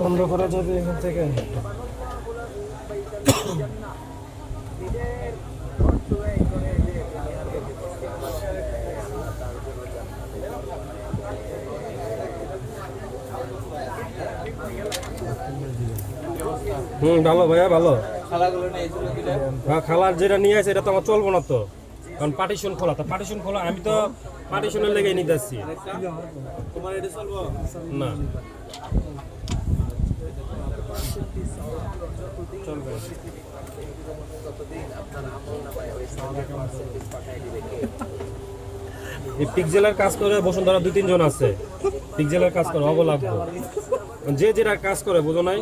বন্ধ করা যাবে এখান থেকে? হুম, ভালো ভাইয়া, ভালো। হ্যাঁ খালার যেটা নিয়ে আছে, এটা তো আমার চলবো না তো। কারণ পার্টিশন খোলা, তো পার্টিশন খোলা, আমি তো পার্টিশনের লেগে নিতে আসছি তোমার এটা চলবো? না। চলবে। এই পিকজেলের কাজ করে বসুন্ধরা দুই তিনজন আছে। পিকজেলের কাজ করে অব লাগবে যে যেটা কাজ করে বুঝো নাই?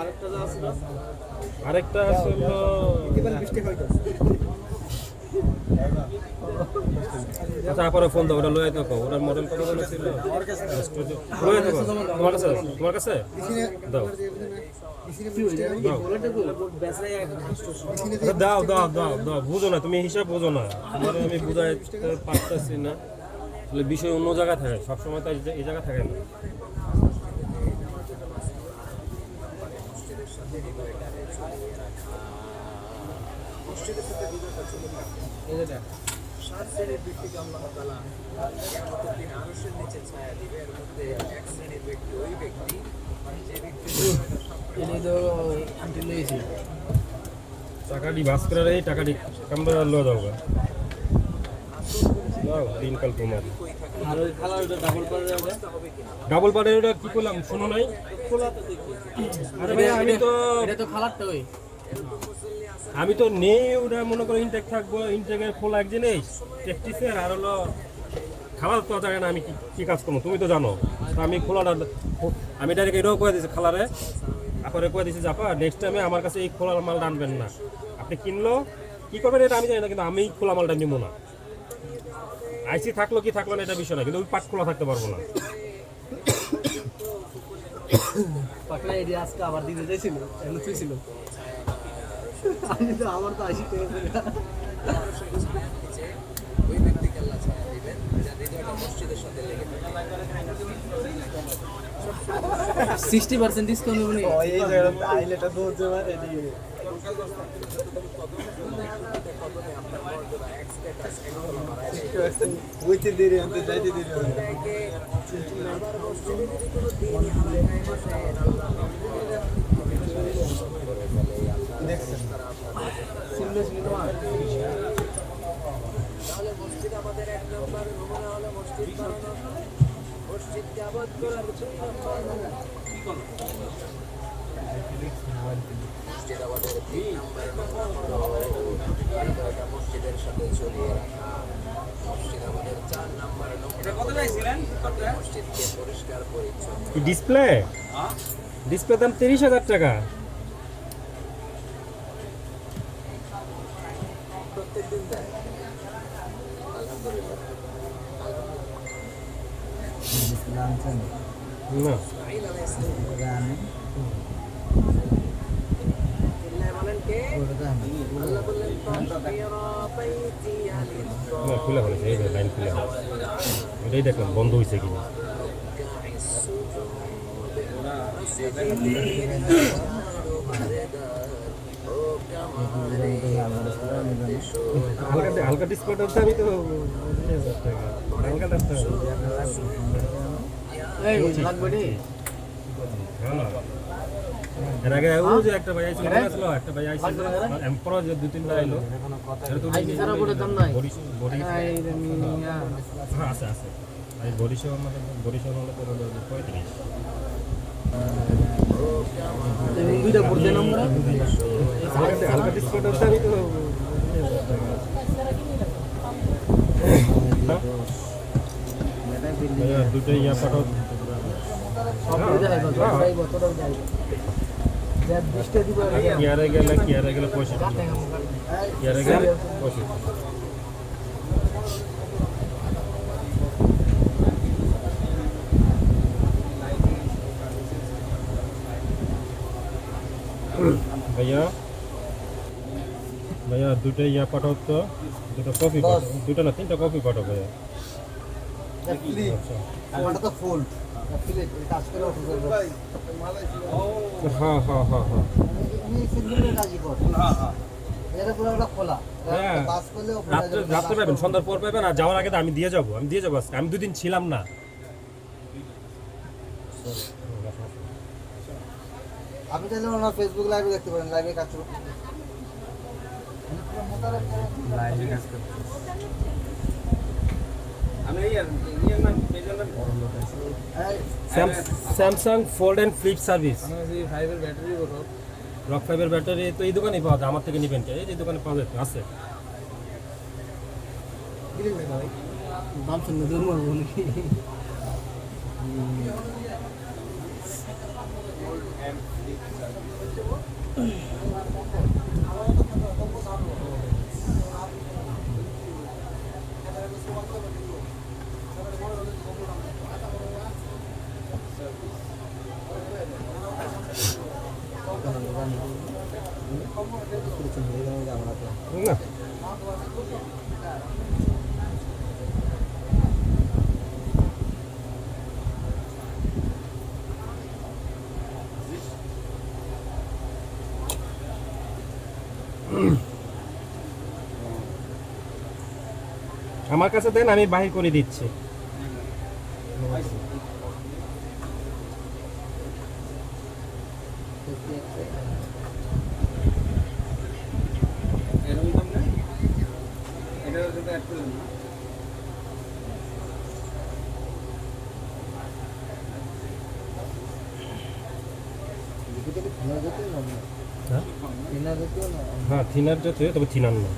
আরেকটা যা আছে আরেকটা আছে হলো আচ্ছা পরে ফোন দাও ওটা লয়ে তো ওটার মডেল কত জানো ছিল? লয়ে তো তোমার কাছে তোমার কাছে? দাও। দাও আচ্ছা, দাও দাও দাও দাও বুঝো না তুমি হিসাব বুঝো না। তোমার আমি বুঝাই পারতেছি না। আসলে বিষয় অন্য জায়গায় থাকে সবসময় তো এই জা- এই জায়গায় থাকে সাত শ্রেণির ব্যক্তিকে আল্লাহ তালা কেমতের দিন আরশের নিচে ছায়া দিবে এর মধ্যে এক শ্রেণির ব্যক্তি ওই ব্যক্তি যে ব্যক্তি টাকাটি বাস করে এই টাকাটি কামরা লো দাও দিনকাল ওইটা ডাবল করে যাবে ডাবল পাড়ে ওটা কি করলাম শোনো নাই? আরে ভাই আমি তো এটা তো খালারটা ওই। আমি তো নেই ওটা, মনে করো ইনটেক থাকব ইনটেকের খোলা এক জিনিস প্র্যাকটিসের আর হলো খালার তো জানে না আমি কি কাজ করব, তুমি তো জানো। আমি খোলাটা, আমি ডাইরেক্ট এটাও করে দিয়েছি খালারে, তারপরে করে দিয়েছি জাপা নেক্সট টাইমে আমার কাছে এই খোলার মাল আনবেন না। আপনি কিনলো, কি করবেন এটা আমি জানি না, কিন্তু আমি খোলা মালটা নিব না। আইসি থাকল কি থাকল না এটা বিষয় না, কিন্তু ওই পাট খোলা থাকতে পারব না। পাকনা এরিয়া আজকে আবার দিতে চাইছিল আমি তো আমার তো আশি টাকা। ওই ব্যক্তিকে আল্লাহ ছায়া দিবেন যার হৃদয়টা মসজিদের সাথে লেগে সিক্সটি পার্সেন্ট ডিসকাউন্ট হবে নাকি? এই জায়গাটা আইলেটা দৌড়তে পারে এদিকে বুঝতে দেরি হতে যাইতে দেরি দেখছেন তাহলে মসজিদ আমাদের এক নম্বর নমুনা হলো মসজিদ বানানো মসজিদকে আবাদ করার দুই নম্বর মসজিদ আমাদের তিন নম্বর নমুনা মসজিদের সাথে ঝুলিয়ে রাখা। মসজিদ আমাদের চার নম্বর নমুনা মসজিদকে পরিষ্কার পরিচ্ছন্ন কি ডিসপ্লে? ডিসপ্লে দাম তিরিশ হাজার টাকা। বাইতিয়া না খুলে ফেলেছে এই লাইন খুলে ফেলেছে এটাই দেখলাম বন্ধ হয়েছে কিনা হালকা হ্যাঁ। একটা ভাই একটা ভাই আইছিল যে দুই তিনটা আইলো এটা তো আইসি ছাড়া বোর্ডের দাম নাই বড়ি বড়ি এই রে মিয়া। হ্যাঁ আছে আছে এই বরিশাল আমাদের বরিশাল হলে তোর হলো যে পঁয়ত্রিশ এই দুইটা পড়তে আমরা হালকা আমি তো হ্যাঁ? দুটো ইয়া পাঠাও গেলে কিয়ারে গেলে কিয়ারে গেলে পঁয়ষট্টি। ভাইয়া। ভাইয়া দুটো ইয়া পাঠাও তো। দুটো কফি পাঠাও। দুটো না তিনটা কফি পাঠাও ভাইয়া। আচ্ছা। হ্যাঁ হ্যাঁ হ্যাঁ হ্যাঁ রাত্রে পাবেন সন্ধ্যার পর পাবেন আর যাওয়ার আগে তো আমি দিয়ে যাব। আমি দিয়ে যাব আজকে। আমি দুদিন ছিলাম না। আপনি চাইলে ওনার ফেসবুক লাইভে দেখতে পারেন লাইভে কাজ করতে Samsung fold and flip service ফাইভের ব্যাটারি রক ফাইভের ব্যাটারি তো এই দোকানেই পাওয়া যায় আমার থেকে নেবেন? এই যে দোকানে পাওয়া যায় আছে। দাম শুনলে দূর মারবো নাকি না আমার কাছে দেন আমি বাহির করে দিচ্ছি। হ্যাঁ? হ্যাঁ থিনার জাতীয় তবে থিনার না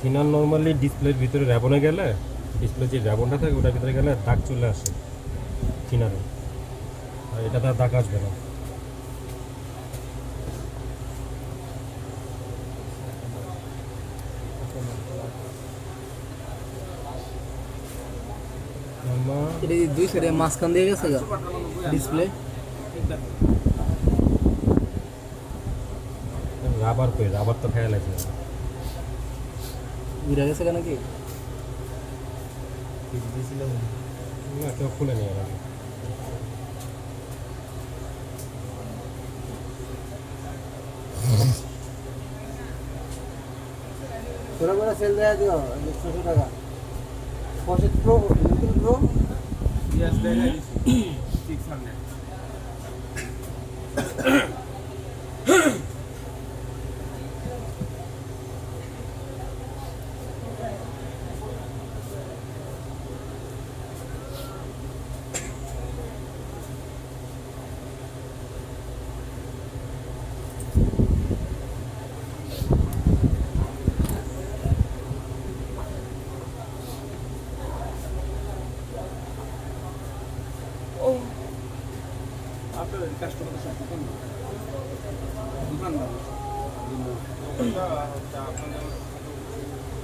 থিনার নর্মালি ডিসপ্লের ভিতরে র্যাবনে গেলে ডিসপ্লে যে র্যাবনটা থাকে ওটার ভিতরে গেলে দাগ চলে আসে থিনারে আর এটা তার দাগ আসবে না। এটা দুই সাইডে মাঝখান দিয়ে গেছে ডিসপ্লে রাবার কই? রাবার তো খেয়াল আছে। উড়ে গেছে কেন কি? না কেউ খুলে নিয়ে গেল তোরা করে সেল দেওয়া দিও ছশো টাকা পঁয়ষট্টি প্রো নতুন প্রো দিছি 600 আপনাদের কাস্টমারদের দোকান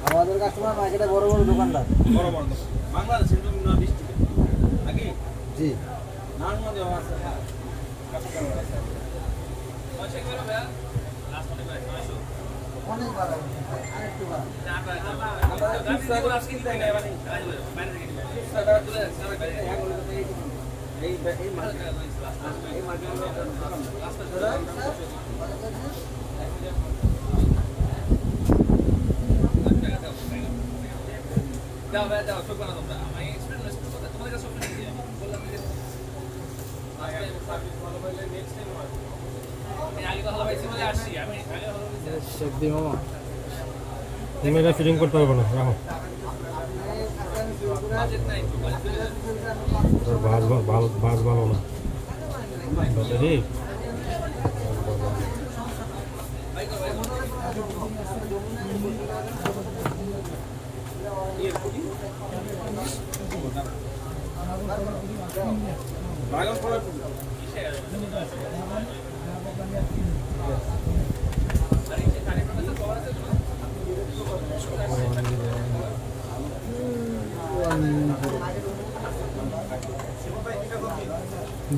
আমাদের কাস্টমার মার্কেটে বড় বড় দোকানদার। বড় বড় বাংলাদেশের বিভিন্ন ডিস্ট্রিক্টে নাকি? জি। নার মধ্যে আছে আছে। অনেক ভালো আরেকটু ভালো। এই দাও ভাই দাও এক্সপিরিয়েন্স তোমাদের কাছে মামা ফিটিং করতে পারব না রাখো বাজেট নাই তো বাজেট ওর বাস ভালো ভালো বাস ভালো না ড্রাগন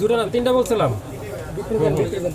দুটো না তিনটা বলছিলাম। ভিতরে যান ভিতরে যান কি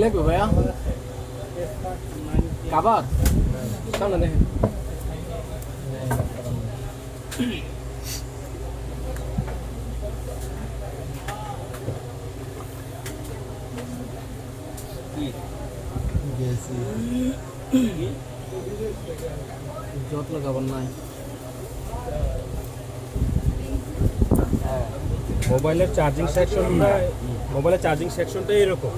লাগবে ভাইয়া কাবার সামনে দেখেন যত্ন নাই। মোবাইলের চার্জিং সেকশনটা মোবাইলের চার্জিং সেকশনটা এরকম।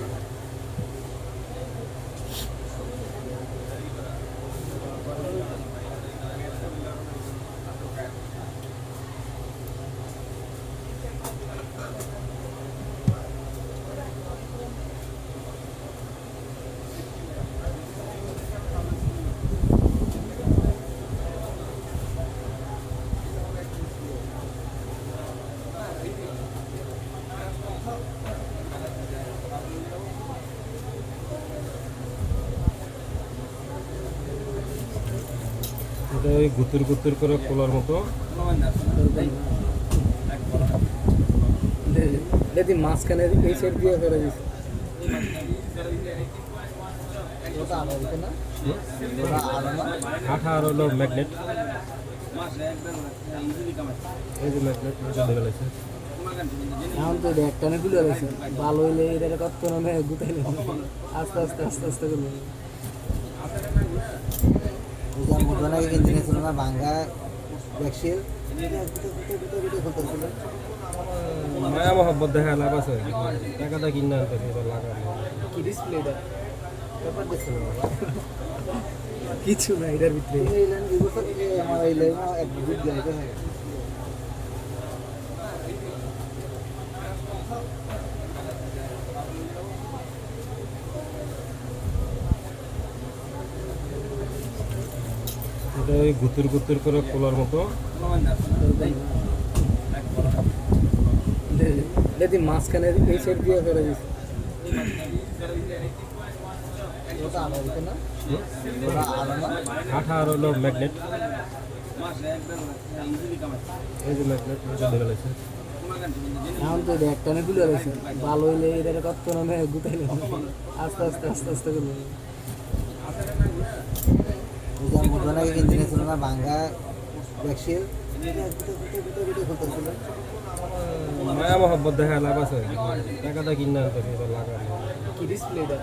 ওই গুতুর গুতুর করে খোলার মতো। দেখি মাঝখানে এই সাইড দিয়ে করে দিছে। ওটা আলাদা না? ওটা আলাদা কাঠা আর হলো ম্যাগনেট মাসে একবার ইজিলি কামাই এই যে ম্যাগনেট দেখে গেছে এখন তো দেখ টানে ভালো হইলে কত আস্তে আস্তে আস্তে আস্তে করে মোটরনা ইঞ্জিনে ছিল না ভাঙ্গা ব্যাকশিল মায়া মহব্বত দেখা লাভ আছে। টাকাটা কিনে আনতে কি ডিসপ্লে এটা? কিছু না এটার ভিতরে। আমার এই লাইন এক এটা ওই গুতুর গুতুর করে খোলার মতো। দেখি মাঝখানে এই সাইড দিয়ে করে আর হলো ম্যাগনেট মাসে একবার ইজিলি কামাই এই যে ম্যাগনেট দেখে গেছে এখন তো দেখ টানে রয়েছে। ভালো হইলে এটাকে কত না আস্তে আস্তে আস্তে আস্তে করে। মোটরনা ইঞ্জিনে ছিল না ভাঙ্গা ব্যাকশিল মায়া মহব্বত দেখা লাভ আছে। টাকাটা কিনা কি ডিসপ্লে এটা?